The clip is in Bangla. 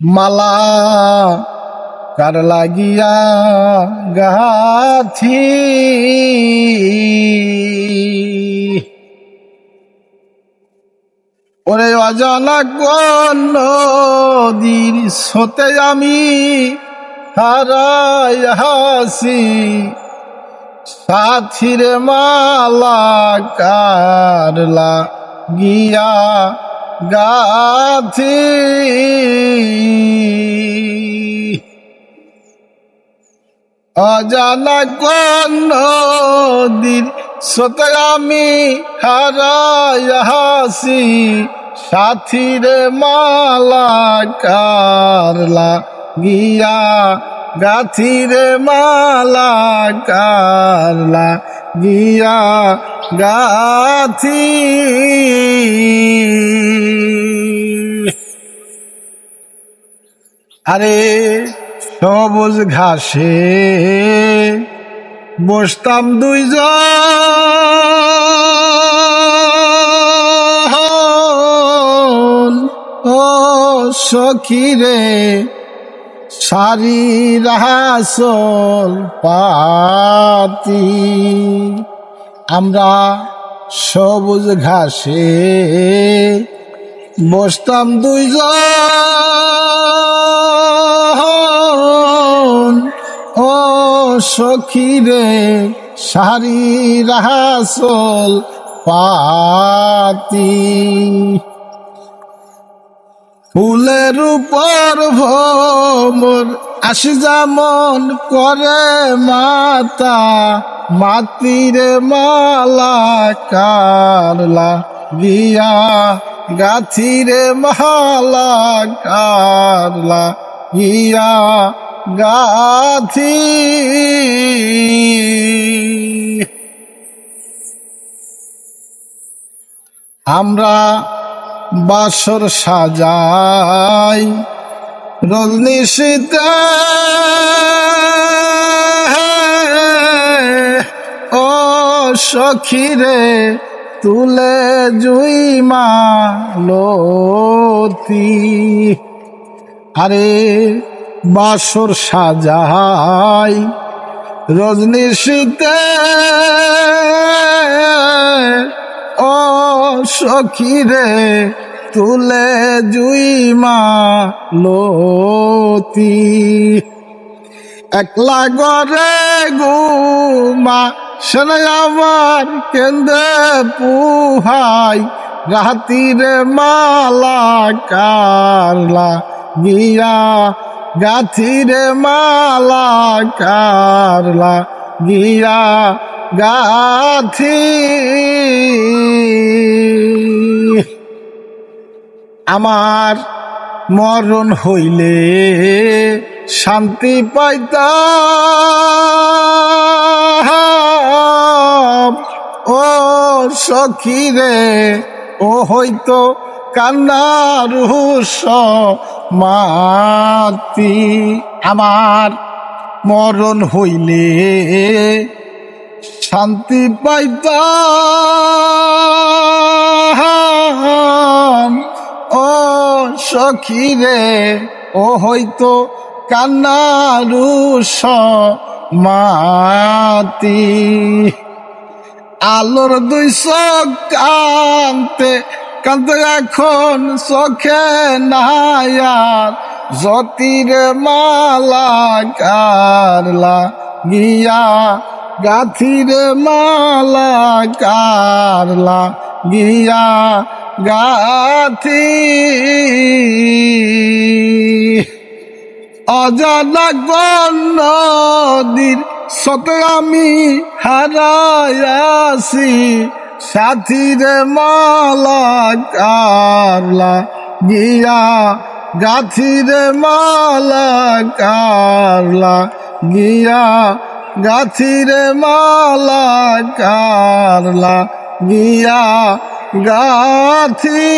মালা কার লাগিয়া গাথি ওরে অজানা নদীর সোতে আমি হারাই হাসি। সাথির মালা কারলা গিয়া গাথি অজানা কোন নদীর সোতে আমি হারাই হাসি সাথীর মালা গিয়া গাথির মালা কারলা গিয়া গাথি। আরে সবুজ ঘাসে বসতাম দুইজন। ও সখী রে সারি রাসল পাতি। আমরা সবুজ ঘাসে বসতাম দুইজন। ও সখী রে সারি রাসল পাতি। ফুলের উপর ভ্রমর আসি যেমন করে মাতা, মাতিরে মালা কারলা গিয়া গাথিরে মালা কারলা গিয়া গাথি। আমরা বাসর সাজাই রজনী সীতা ও সখী রে তুলে জুই মালতি। আরে বাসর সাজাই রজনী শীতে ও সখী রে, তুলে জুই মালতি। একলা গরে গুমা শোনে আমার কেন্দ্রে পুহাই, রাতিরে মালা কারলা গিয়া, গাথিরে মালা কারলা গিয়া গাথি। আমার মরণ হইলে শান্তি পাইতাম। ও সখী রে ও হইতো কান্নার মাতি। আমার মরণ হইলে শান্তি পাইতাম। ও সখী রে, ও হইতো কান্নারুষ মাতি আলোর দুই চোখ কান্তে কান্তে এখন চোখে নায়ার জ্যোতির মালা কারলা গিয়া গাথির মালা কারলা গিয়া গাথি? অজানা নদীর সতে আমি হারায়াছি সাথীর মালা কারলা গিয়া গাথির মালা কারলা গিয়া গাথির মালা কারলা গিয়া গাথি?